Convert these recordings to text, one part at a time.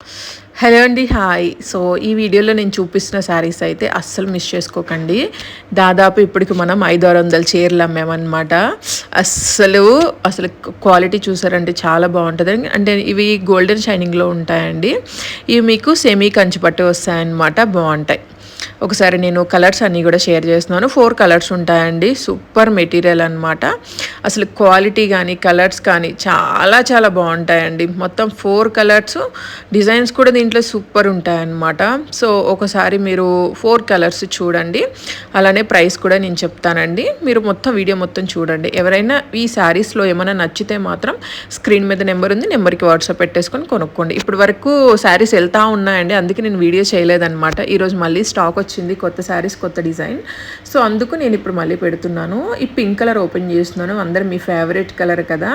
Hello అండి hi so ఈ వీడియోలో నేను చూపిస్తున్న శారీస్ అయితే అస్సలు మిస్ చేసుకోకండి. దాదాపు ఇప్పటికి మనం ఐదు ఆరు వందల చీరలు అమ్మామన్నమాట. అస్సలు అసలు క్వాలిటీ చూసారంటే చాలా బాగుంటుంది. అంటే ఇవి గోల్డెన్ షైనింగ్లో ఉంటాయండి. ఇవి మీకు సెమీ కంచి పట్టు వస్తాయన్నమాట బాగుంటాయి. ఒకసారి నేను కలర్స్ అన్నీ కూడా షేర్ చేస్తున్నాను. ఫోర్ కలర్స్ ఉంటాయండి. సూపర్ మెటీరియల్ అనమాట అసలు క్వాలిటీ కానీ కలర్స్ కానీ చాలా చాలా బాగుంటాయండి. మొత్తం ఫోర్ కలర్స్ డిజైన్స్ కూడా దీంట్లో సూపర్ ఉంటాయన్నమాట. సో ఒకసారి మీరు ఫోర్ కలర్స్ చూడండి. అలానే ప్రైస్ కూడా నేను చెప్తానండి. మీరు మొత్తం వీడియో మొత్తం చూడండి. ఎవరైనా ఈ శారీస్లో ఏమైనా నచ్చితే మాత్రం స్క్రీన్ మీద నెంబర్ ఉంది. నెంబర్కి వాట్సాప్ పెట్టేసుకొని కొనుక్కోండి. ఇప్పటి వరకు శారీస్ వెళ్తూ ఉన్నాయండి. అందుకే నేను వీడియో చేయలేదన్నమాట. ఈరోజు మళ్ళీ స్టాక్ వచ్చింది. కొత్త శారీస్ కొత్త డిజైన్. సో అందుకు నేను ఇప్పుడు మళ్ళీ పెడుతున్నాను. ఈ పింక్ కలర్ ఓపెన్ చేస్తున్నాను. అందరు మీ ఫేవరెట్ కలర్ కదా.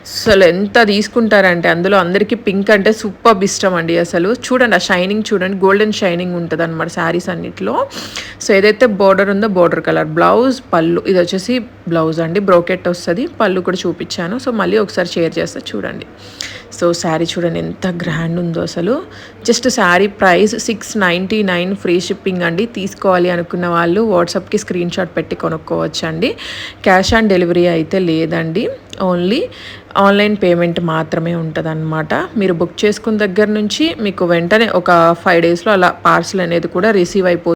అసలు ఎంత తీసుకుంటారంటే అందులో అందరికీ పింక్ అంటే సూపర్ ఇష్టం అండి అసలు. చూడండి ఆ షైనింగ్ చూడండి గోల్డెన్ షైనింగ్ ఉంటుంది అనమాట శారీస్ అన్నిట్లో. సో ఏదైతే బోర్డర్ ఉందో బోర్డర్ కలర్ బ్లౌజ్ పళ్ళు ఇది వచ్చేసి బ్లౌజ్ అండి. బ్రోకెట్ వస్తుంది. పళ్ళు కూడా చూపించాను. సో మళ్ళీ ఒకసారి షేర్ చేస్తా చూడండి. సో శారీ చూడండి ఎంత గ్రాండ్ ఉందో అసలు. Just sari price six ninety nine free shipping అండి. తీసుకోవాలి అనుకున్న వాళ్ళు వాట్సాప్కి స్క్రీన్ షాట్ పెట్టి కొనుక్కోవచ్చు అండి క్యాష్ ఆన్ డెలివరీ అయితే లేదండి. ఓన్లీ ఆన్లైన్ పేమెంట్ మాత్రమే ఉంటుంది మీరు బుక్ చేసుకున్న దగ్గర నుంచి మీకు వెంటనే ఒక ఫైవ్ డేస్లో అలా పార్సల్ అనేది కూడా రిసీవ్ అయిపోతుంది